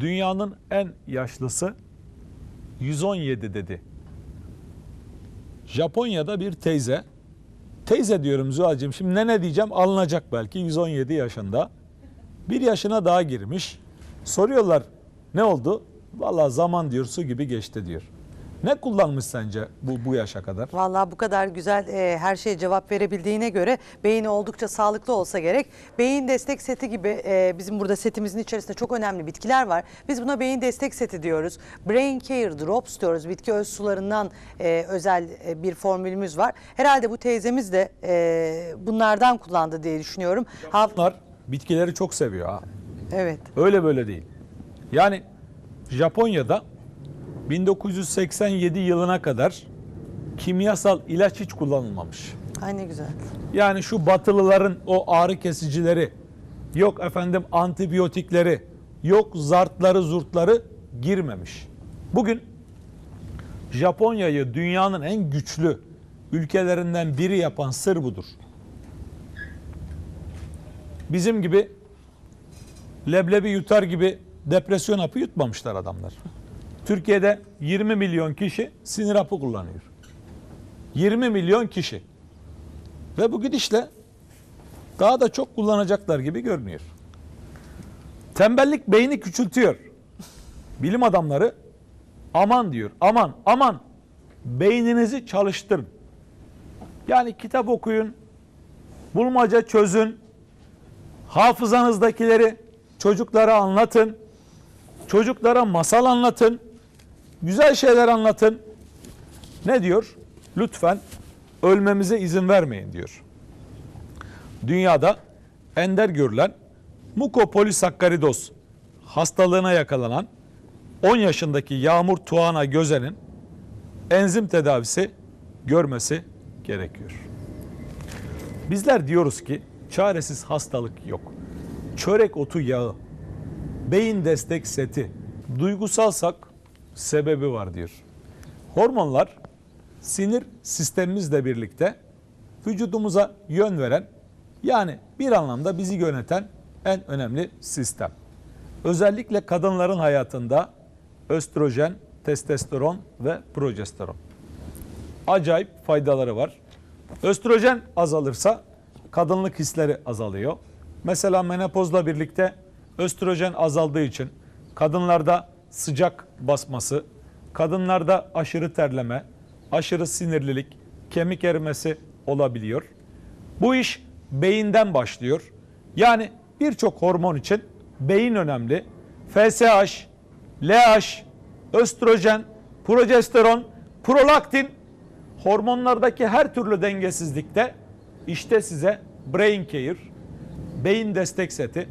Dünyanın en yaşlısı 117 dedi. Japonya'da bir teyze, teyze diyorum Zuhal'cığım şimdi ne ne diyeceğim alınacak belki 117 yaşında. Bir yaşına daha girmiş. Soruyorlar ne oldu? Vallahi zaman diyor su gibi geçti diyor. Ne kullanmış sence bu, bu yaşa kadar? Vallahi bu kadar güzel e, her şeye cevap verebildiğine göre beyni oldukça sağlıklı olsa gerek. Beyin destek seti gibi e, bizim burada setimizin içerisinde çok önemli bitkiler var. Biz buna beyin destek seti diyoruz. Brain Care Drops diyoruz. Bitki öz sularından e, özel e, bir formülümüz var. Herhalde bu teyzemiz de e, bunlardan kullandı diye düşünüyorum. Ha, Bunlar bitkileri çok seviyor ha. evet. Öyle böyle değil. Yani Japonya'da 1987 yılına kadar kimyasal ilaç hiç kullanılmamış. Ay ne güzel. Yani şu batılıların o ağrı kesicileri, yok efendim antibiyotikleri, yok zartları zurtları girmemiş. Bugün Japonya'yı dünyanın en güçlü ülkelerinden biri yapan sır budur. Bizim gibi leblebi yutar gibi depresyon hapı yutmamışlar adamlar. Türkiye'de 20 milyon kişi sinir hapı kullanıyor. 20 milyon kişi. Ve bu gidişle daha da çok kullanacaklar gibi görünüyor. Tembellik beyni küçültüyor. Bilim adamları aman diyor. Aman aman beyninizi çalıştırın. Yani kitap okuyun, bulmaca çözün, hafızanızdakileri çocuklara anlatın, çocuklara masal anlatın, güzel şeyler anlatın. Ne diyor? Lütfen ölmemize izin vermeyin diyor. Dünyada ender görülen mukopolisakkaridоз hastalığına yakalanan 10 yaşındaki Yağmur Tuana Gözen'in enzim tedavisi görmesi gerekiyor. Bizler diyoruz ki çaresiz hastalık yok. Çörek otu yağı, beyin destek seti, duygusalsak sebebi var diyor. Hormonlar sinir sistemimizle birlikte vücudumuza yön veren yani bir anlamda bizi yöneten en önemli sistem. Özellikle kadınların hayatında östrojen, testosteron ve progesteron. Acayip faydaları var. Östrojen azalırsa kadınlık hisleri azalıyor. Mesela menopozla birlikte östrojen azaldığı için kadınlarda sıcak basması, kadınlarda aşırı terleme, aşırı sinirlilik, kemik erimesi olabiliyor. Bu iş beyinden başlıyor. Yani birçok hormon için beyin önemli. FSH, LH, östrojen, progesteron, prolaktin hormonlardaki her türlü dengesizlikte işte size Brain Care, beyin destek seti